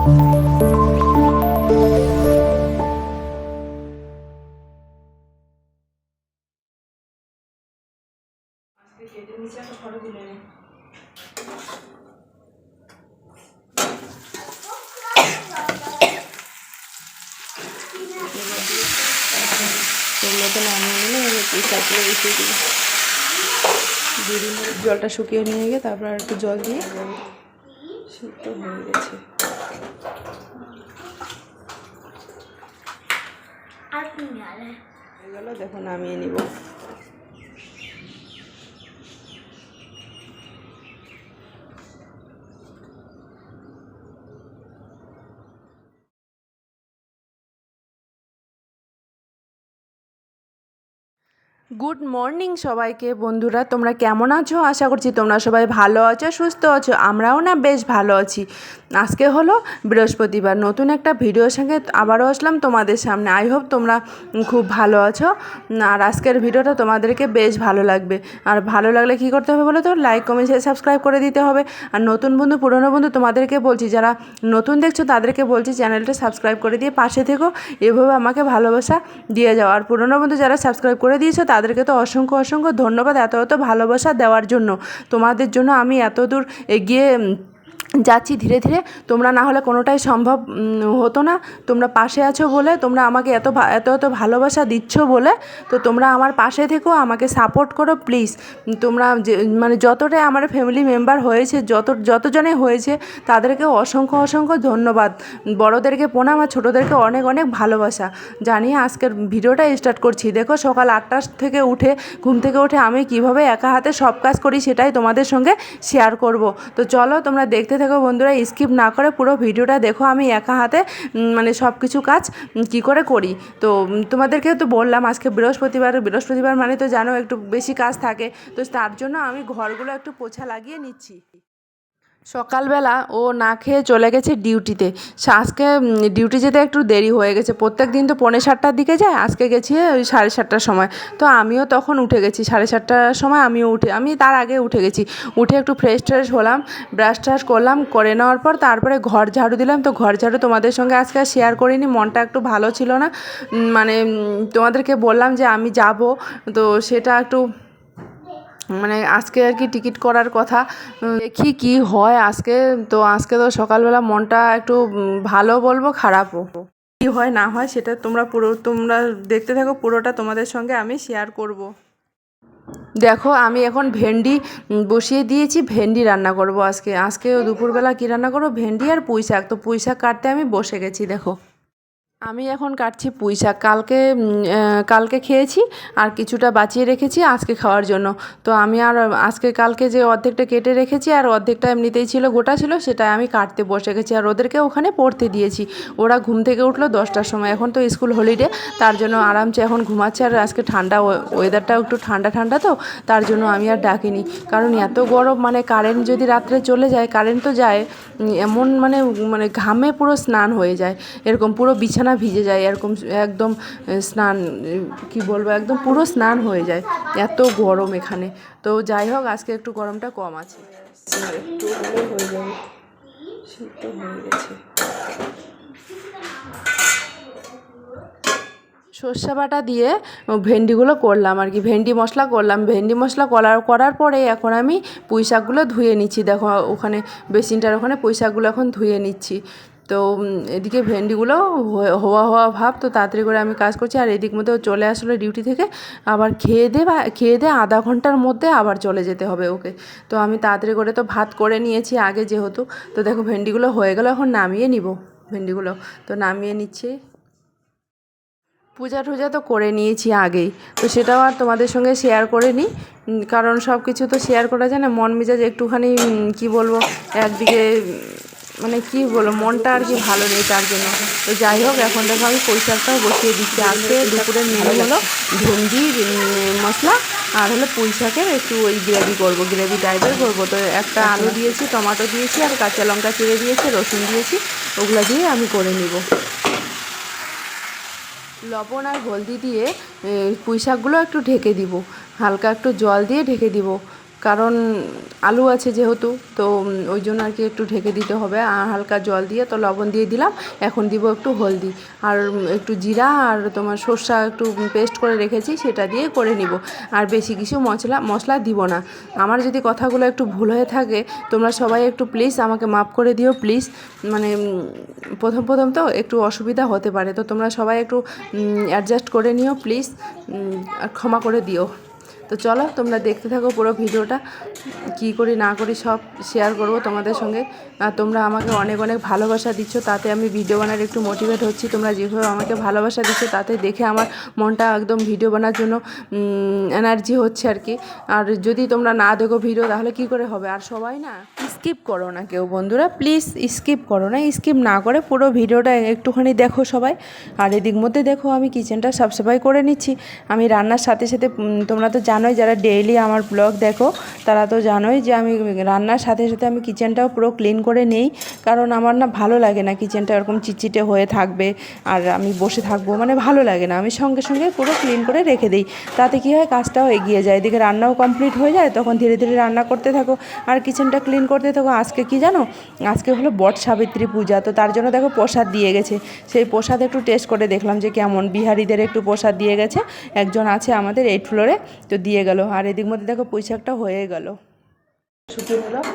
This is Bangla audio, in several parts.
নামিয়ে জলটা শুকিয়ে নিয়ে গিয়ে তারপর আর একটু জল দিয়ে সিদ্ধ হয়ে গেছে। গেল দেখুন নামিয়ে নিব। গুড মর্নিং সবাইকে। বন্ধুরা, তোমরা কেমন আছো? আশা করছি তোমরা সবাই ভালো আছো, সুস্থ আছো। আমরাও না বেশ ভালো আছি। আজকে হলো বৃহস্পতিবার। নতুন একটা ভিডিওর সঙ্গে আবারও আসলাম তোমাদের সামনে। আই হোপ তোমরা খুব ভালো আছো। আর আজকের ভিডিওটা তোমাদেরকে বেশ ভালো লাগবে। আর ভালো লাগলে কী করতে হবে বলো তো? লাইক কমেন্ট সাবস্ক্রাইব করে দিতে হবে। আর নতুন বন্ধু, পুরনো বন্ধু তোমাদেরকে বলছি, যারা নতুন দেখছ, তাদেরকে বলছি, চ্যানেলটা সাবস্ক্রাইব করে দিয়ে পাশে থেকো। এভাবে আমাকে ভালোবাসা দিয়ে যাও। আর পুরনো বন্ধু যারা সাবস্ক্রাইব করে দিয়েছ তাদেরকে তো অসংখ্য অসংখ্য ধন্যবাদ এত এত ভালোবাসা দেওয়ার জন্য। তোমাদের জন্য আমি এত দূর এগিয়ে যাচ্ছি ধীরে ধীরে। তোমরা না হলে কোনোটাই সম্ভব হতো না। তোমরা পাশে আছো বলে, তোমরা আমাকে এত এত এত ভালোবাসা দিচ্ছ বলে, তো তোমরা আমার পাশে থেকো, আমাকে সাপোর্ট করো প্লিজ তোমরা যে মানে যতটাই আমার ফ্যামিলি মেম্বার হয়েছে, যত, যতজনে হয়েছে, তাদেরকে অসংখ্য অসংখ্য ধন্যবাদ। বড়োদেরকে প্রণাম আর ছোটোদেরকে অনেক অনেক ভালোবাসা। জানিয়ে আজকের ভিডিওটা স্টার্ট করছি। দেখো সকাল আটটার থেকে উঠে, ঘুম থেকে উঠে আমি কীভাবে একা হাতে সব কাজ করি সেটাই তোমাদের সঙ্গে শেয়ার করব। তো চলো তোমরা দেখতে থাকো বন্ধুরা স্কিপ না করে পুরো ভিডিওটা দেখো। আমি একা হাতে মানে সব কিছু কাজ কি করে করি? তো তোমাদেরকে তো বললাম, আজকে বৃহস্পতিবার বৃহস্পতিবার মানে তো জানো, একটু বেশি কাজ থাকে। তো তার জন্য আমি ঘরগুলো একটু পোছা লাগিয়ে নিচ্ছি। সকালবেলা ও না খেয়ে চলে গেছে ডিউটিতে। আজকে ডিউটি যেতে একটু দেরি হয়ে গেছে। প্রত্যেক দিন তো পৌনে সাতটার দিকে যায়, আজকে গেছি ওই সাড়ে সাতটার সময়। তো আমিও তখন উঠে গেছি, সাড়ে সাতটার সময় আমিও উঠে, আমি তার আগে উঠে গেছি। উঠে একটু ফ্রেশ ট্রেশ হলাম ব্রাশ ট্রাশ করলাম, করে নেওয়ার পর তারপরে ঘর ঝাড়ু দিলাম। তো ঘর ঝাড়ু তোমাদের সঙ্গে আজকে শেয়ার করিনি, মনটা একটু ভালো ছিল না। মানে তোমাদেরকে বললাম যে আমি যাব, তো সেটা একটু মানে আজকে আর কি টিকিট করার কথা দেখি কি হয় আজকে। তো আজকে তো সকালবেলা মনটা একটু ভালো বলব, খারাপও। কি হয় না হয় সেটা তোমরা পুরো, তোমরা দেখতে থাকো, পুরোটা তোমাদের সঙ্গে আমি শেয়ার করব। দেখো, আমি এখন ভেন্ডি বসিয়ে দিয়েছি, ভেন্ডি রান্না করব আজকে। আজকে দুপুরবেলা কী রান্না করব? ভেন্ডি আর পুঁই শাক তো পুঁই শাক কাটতে আমি বসে গেছি, দেখো। আমি এখন কাটছি পুঁই শাক কালকে কালকে খেয়েছি আর কিছুটা বাঁচিয়ে রেখেছি আজকে খাওয়ার জন্য। তো আমি আর আজকে কালকে যে অর্ধেকটা কেটে রেখেছি আর অর্ধেকটা এমনিতেই ছিল, গোটা ছিল, সেটা আমি কাটতে বসে গেছি আর ওদেরকে ওখানে পড়তে দিয়েছি। ওরা ঘুম থেকে উঠল দশটার সময়, এখন তো স্কুল হলিডে, তার জন্য আরামসে এখন ঘুমাচ্ছে আর আজকে ঠান্ডা ওয়েদারটাও একটু ঠান্ডা ঠান্ডা তো, তার জন্য আমি আর ডাকিনি। কারণ এত গরম মানে কারেন্ট যদি রাত্রে চলে যায়, কারেন্ট তো যায় এমন মানে মানে ঘামে পুরো স্নান হয়ে যায়। এরকম পুরো বিছানা ভিজে যায়, এরকম একদম স্নান কি বলব, একদম পুরো স্নান হয়ে যায়। এত গরম এখানে। তো যাই হোক, আজকে একটু গরমটা কম আছে। গেছে। সর্ষে বাটা দিয়ে ভেন্ডিগুলো করলাম আর কি। ভেন্ডি মশলা করলাম। ভেন্ডি মশলা করার করার পরে এখন আমি পুঁই শাকগুলো ধুয়ে নিচ্ছি। দেখো, ওখানে বেসিনটার ওখানে পুঁই শাকগুলো এখন ধুয়ে নিচ্ছি। তো এদিকে ভেন্ডিগুলো হওয়া হওয়া ভাব, তো তাড়াতাড়ি করে আমি কাজ করছি, আর এদিক মধ্যেও চলে আসলো ডিউটি থেকে, আবার খেয়ে দে বা, খেয়ে দে আধা ঘণ্টার মধ্যে আবার চলে যেতে হবে ওকে। তো আমি তাড়াতাড়ি করে তো ভাত করে নিয়েছি আগে যেহেতু, তো দেখো ভেন্ডিগুলো হয়ে গেলো, এখন নামিয়ে নিব ভেন্ডিগুলো। তো নামিয়ে নিচ্ছি। পূজা টুজা তো করে নিয়েছি আগেই, তো সেটাও আর তোমাদের সঙ্গে শেয়ার করে নিই। কারণ সব কিছু তো শেয়ার করা যায় না, মন মেজাজ একটুখানি কি বলব, একদিকে মানে কি বলব মনটা আর কি ভালো নেই তার জন্য। তো যাই হোক এখন দেখো আমি পরিষ্কারটাও বসিয়ে দিচ্ছি। আজকে দুপুরের মেনু হলো ভেন্ডি মশলা আর হলো পুঁই শাকের একটু ওই গ্রেভি করব গ্রেভি টাইপের করব। তো একটা আলু দিয়েছি টমেটো দিয়েছি আর কাঁচা লঙ্কা চিড়ে দিয়েছি রসুন দিয়েছি ওগুলো দিয়ে আমি করে নিব। লবণ আর হলদি দিয়ে পুঁই শাকগুলো একটু ঢেকে দিব। হালকা একটু জল দিয়ে ঢেকে দিব। কারণ আলু আছে যেহেতু, তো ওই জন্য আর কি একটু ঢেকে দিতে হবে। আর হালকা জল দিয়ে তো লবণ দিয়ে দিলাম, এখন দিব একটু হলদি। আর একটু জিরা আর তোমার সর্ষা একটু পেস্ট করে রেখেছি, সেটা দিয়ে করে নিব। আর বেশি কিছু মশলা মশলা দিব না। আমার যদি কথাগুলো একটু ভুল হয়ে থাকে, তোমরা সবাই একটু প্লিজ আমাকে মাফ করে দিও প্লিজ মানে প্রথম প্রথম তো একটু অসুবিধা হতে পারে, তো তোমরা সবাই একটু অ্যাডজাস্ট করে নিও প্লিজ আর ক্ষমা করে দিও। তো চলো, তোমরা দেখতে থাকো পুরো ভিডিওটা, কি করি না করি সব শেয়ার করব তোমাদের সঙ্গে। আর তোমরা আমাকে অনেক অনেক ভালোবাসা দিচ্ছ, তাতে আমি ভিডিও বানার একটু মোটিভেট হচ্ছি। তোমরা যেভাবে আমাকে ভালোবাসা দিচ্ছ, তাতে দেখে আমার মনটা একদম ভিডিও বানার জন্য এনার্জি হচ্ছে আর কি। আর যদি তোমরা না দেখো ভিডিও তাহলে কি করে হবে? আর সবাই না? স্কিপ করো না কেউ, বন্ধুরা। প্লিজ স্কিপ করো না স্কিপ না করে পুরো ভিডিওটা একটুখানি দেখো সবাই। আর এদিক মধ্যে দেখো, আমি কিচেনটা সাফসাফাই করে নিচ্ছি। আমি রান্নার সাথে সাথে তোমরা তো জানোই, যারা ডেইলি আমার ব্লগ দেখো, তারা তো জানোই যে আমি রান্নার সাথে সাথে আমি কিচেনটাও পুরো ক্লিন করে নেই। কারণ আমার না ভালো লাগে না কিচেনটা এরকম চিটচিটে হয়ে থাকবে, আর আমি বসে থাকব মানে ভালো লাগে না। আমি সঙ্গে সঙ্গে পুরো ক্লিন করে রেখে দিই। তাতে কী হয়, কাজটাও এগিয়ে যায়। এদিকে রান্নাও কমপ্লিট হয়ে যায়, তখন ধীরে ধীরে রান্না করতে থাকো। আর কিচেনটা ক্লিন করতে থাকো আজকে কি জানো? আজকে হলো বট সাবিত্রী পূজা। তো তার জন্য দেখো প্রসাদ দিয়ে গেছে। সেই প্রসাদ একটু টেস্ট করে দেখলাম যে কেমন। বিহারিদের একটু প্রসাদ দিয়ে গেছে। একজন আছে আমাদের এইট ফ্লোরে তো দিয়ে গেল। আর এদিক মধ্যে দেখো পুঁইশাকটা হয়ে গেল। শুকিয়ে নিলাম।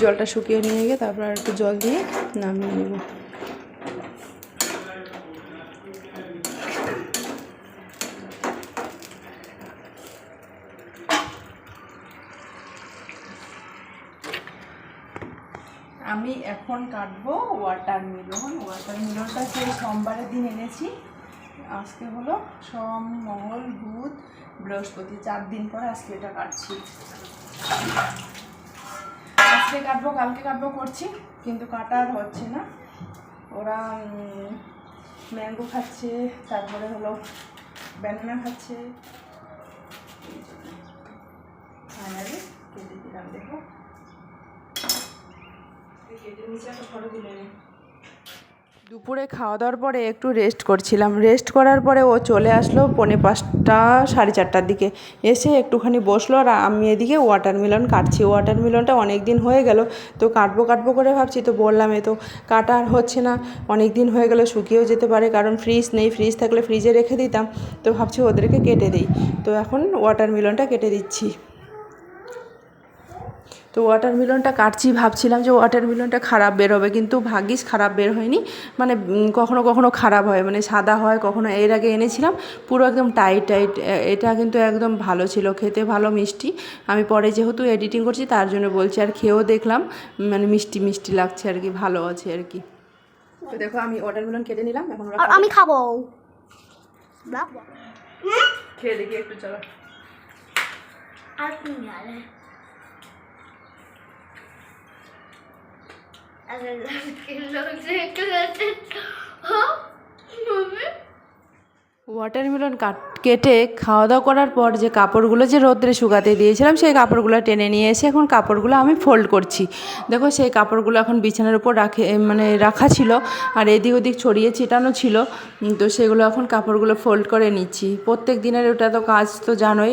জলটা শুকিয়ে নিয়ে গিয়ে তারপর একটু জল দিয়ে নামিয়ে নেব আমি এখন কাটবো ওয়াটার মিলন ওয়াটার মিলনটা সেই সোমবারের দিন এনেছি। আজকে হলো সোম, মঙ্গল, বুধ, বৃহস্পতি, চার দিন পরে আজকে এটা কাটছি। আজকে কাটবো, কালকে কাটবো করছি, কিন্তু কাটা আর হচ্ছে না। ওরা ম্যাঙ্গো খাচ্ছে, তারপরে হলো ব্যানানা খাচ্ছে। ফাইনালি কেটে দিলাম, দেখো কেটে নিচে একটা ফটো তুলে নে দুপুরে খাওয়া দাওয়ার পরে একটু রেস্ট করছিলাম। রেস্ট করার পরে ও চলে আসলো পৌনে পাঁচটা, সাড়ে চারটার দিকে। এসে একটুখানি বসল আর আমি এদিকে ওয়াটার ওয়াটারমেলন কাটছি। ওয়াটার ওয়াটারমেলনটা অনেক দিন হয়ে গেল, তো কাটবো কাটবো করে ভাবছি, তো বললাম, এ তো কাটা আর হচ্ছে না। অনেক দিন হয়ে গেল, শুকিয়েও যেতে পারে, কারণ ফ্রিজ নেই। ফ্রিজ থাকলে ফ্রিজে রেখে দিতাম। তো ভাবছি ওদেরকে কেটে দিই। তো এখন ওয়াটার ওয়াটারমেলনটা কেটে দিচ্ছি। তো ওয়াটারমেলনটা কাটছি ভাবছিলাম যে ওয়াটারমেলনটা খারাপ বের হবে কিন্তু ভাগ্যিস খারাপ বের হয়নি। মানে কখনো কখনো খারাপ হয় মানে সাদা হয় কখনো এর আগে এনেছিলাম পুরো একদম টাইট টাইট এটা কিন্তু একদম ভালো ছিল খেতে ভালো মিষ্টি। আমি পরে যেহেতু এডিটিং করছি তার জন্য বলছি আর খেয়েও দেখলাম মানে মিষ্টি মিষ্টি লাগছে আর কি ভালো আছে আর কি। তো দেখো আমি ওয়াটারমেলন কেটে নিলাম এখন। আমি খাব। খেয়ে দেখি একটু চলো। আর তুমি আরে আরে লোক যে একটু যাচ্ছে হ্যাঁ মম্মি ওয়াটারমেলন কাট কেটে খাওয়া দাওয়া করার পর যে কাপড়গুলো যে রোদ্রে শুকাতে দিয়েছিলাম, সেই কাপড়গুলো টেনে নিয়ে এসে এখন কাপড়গুলো আমি ফোল্ড করছি। দেখো, সেই কাপড়গুলো এখন বিছানার উপর রাখে মানে রাখা ছিল আর এদিক ওদিক ছড়িয়ে ছিটানো ছিল। তো সেগুলো এখন কাপড়গুলো ফোল্ড করে নিচ্ছি। প্রত্যেক দিনের ওটা তো কাজ তো জানোই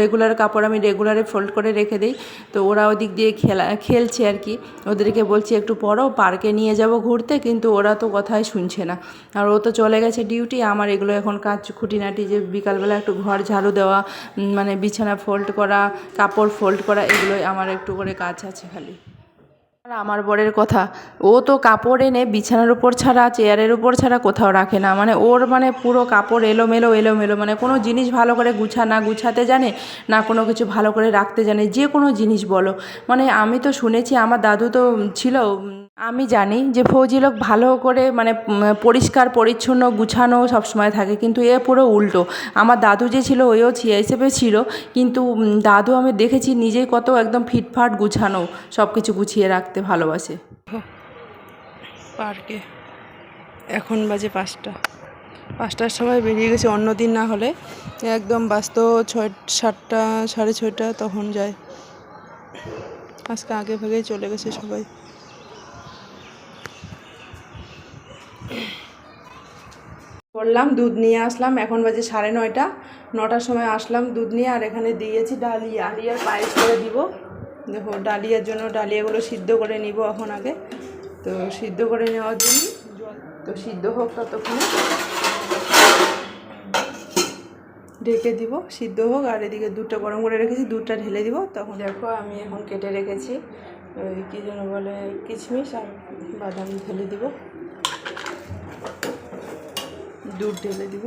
রেগুলার কাপড় আমি রেগুলারে ফোল্ড করে রেখে দিই। তো ওরা ওদিক দিয়ে খেলা, খেলছে আর কি। ওদেরকে বলছি, একটু পরও পার্কে নিয়ে যাব ঘুরতে। কিন্তু ওরা তো কথাই শুনছে না। আর ও তো চলে গেছে ডিউটি আমার এগুলো এখন কাজ খুঁটিনাটি যে বিকালবেলা একটু ঘর ঝাড়ু দেওয়া মানে বিছানা ফোল্ড করা, কাপড় ফোল্ড করা, এগুলোই আমার একটু করে কাজ আছে খালি। আর আমার বরের কথা, ও তো কাপড় এনে বিছানার উপর ছাড়া, চেয়ারের উপর ছাড়া কোথাও রাখে না। মানে ওর মানে পুরো কাপড় এলোমেলো এলোমেলো মানে কোনো জিনিস ভালো করে গুছা না গুছাতে জানে, না কোনো কিছু ভালো করে রাখতে জানে, যে কোনো জিনিস বলো। মানে আমি তো শুনেছি, আমার দাদু তো ছিল আমি জানি যে ফৌজি লোক ভালো করে মানে পরিষ্কার, পরিচ্ছন্ন, গুছানো সবসময় থাকে, কিন্তু এ পুরো উল্টো। আমার দাদু যে ছিল, ওইও হিসেবে ছিল, কিন্তু দাদু আমি দেখেছি নিজেই কত একদম ফিটফাট গুছানো সব কিছু গুছিয়ে রাখতে ভালোবাসে। পার্কে। এখন বাজে পাঁচটা। পাঁচটার সময় বেরিয়ে গেছে অন্য দিন না হলে। একদম বাস্ত ছয়, সাতটা, সাড়ে ছয়টা, তখন যায় আজকে আগে ভাগেই চলে গেছে সবাই। করলাম, দুধ নিয়ে আসলাম। এখন বাজে সাড়ে নয়টা। নটার সময় আসলাম দুধ নিয়ে, আর এখানে দিয়েছি ডালিয়া। ডালিয়ার পায়েস করে দিব। দেখো, ডালিয়ার জন্য ডালিয়াগুলো সিদ্ধ করে নিব এখন আগে। তো সিদ্ধ করে নেওয়ার জন্য তো সিদ্ধ হোক ততক্ষণে। ঢেকে দিব, সিদ্ধ হোক। আর এদিকে দুধটা গরম করে রেখেছি, দুধটা ঢেলে দিব। তখন দেখো, আমি এখন কেটে রেখেছি। ওই কী যেন বলে, কিশমিশ আর বাদাম ঢেলে দিব। দুধ ঢেলে দিব।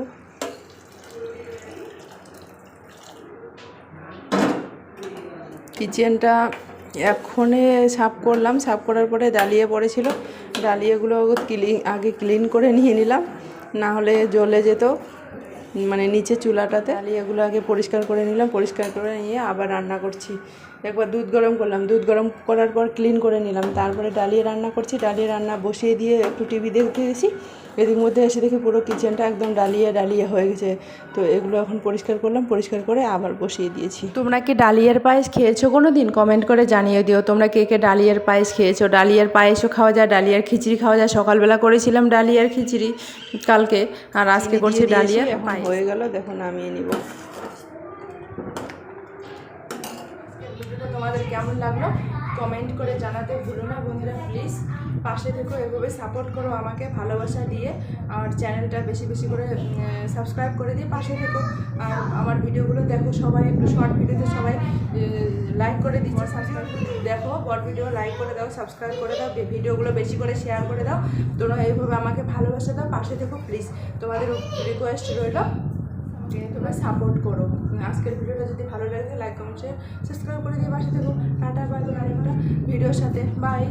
কিচেনটা এক্ষণে সাফ করলাম। সাফ করার পরে ডালিয়ে পড়েছিল। ডালিয়াগুলো ক্লিন আগে ক্লিন করে নিয়ে নিলাম। না হলে জ্বলে যেত মানে নিচে চুলাটাতে। ডালিয়াগুলো আগে পরিষ্কার করে নিলাম। পরিষ্কার করে নিয়ে আবার রান্না করছি। একবার দুধ গরম করলাম। দুধ গরম করার পর ক্লিন করে নিলাম। তারপরে ডালিয়া রান্না করছি। ডালিয়া রান্না বসিয়ে দিয়ে একটু টিভি দেখতে গেছি এদিক মধ্যে এসে দেখি পুরো কিচেনটা একদম ডালিয়া ডালিয়া হয়ে গেছে। তো এগুলো এখন পরিষ্কার করলাম পরিষ্কার করে আবার বসিয়ে দিয়েছি। তোমরা কি ডালিয়ার পায়েস খেয়েছো কোনো দিন কমেন্ট করে জানিয়ে দিও। তোমরা কে কে ডালিয়ার পায়েস খেয়েছো? ডালিয়ার পায়েসও খাওয়া যায় ডালিয়ার খিচড়ি খাওয়া যায়। সকালবেলা করেছিলাম ডালিয়ার খিচড়ি কালকে আর আজকে করছি ডালিয়া হয়ে গেল দেখো নামিয়ে নিব। তোমাদের কেমন লাগল? কমেন্ট করে জানাতে ভুলো না বন্ধুরা প্লিজ পাশে থেকো, এভাবে সাপোর্ট করো আমাকে, ভালোবাসা দিয়ে। আর চ্যানেলটা বেশি বেশি করে সাবস্ক্রাইব করে দিয়ে পাশে থেকো। আর আমার ভিডিওগুলো দেখো সবাই, একটু শর্ট ভিডিওতে সবাই লাইক করে দিচ্ছে সাবস্ক্রাইব দেখো, বড় ভিডিও লাইক করে দাও সাবস্ক্রাইব করে দাও ভিডিওগুলো বেশি করে শেয়ার করে দাও। তোমরা এইভাবে আমাকে ভালোবাসা দাও, পাশে থেকো প্লিজ তোমাদের রিকোয়েস্ট রইল তোমরা সাপোর্ট করো। আজকের ভিডিওটা যদি ভালো লাগে লাইক কমেন্ট শেয়ার সাবস্ক্রাইব করে দিয়ে পাশে থেকো। টাটা বাই আরেকটা ভিডিওর সাথে। বাই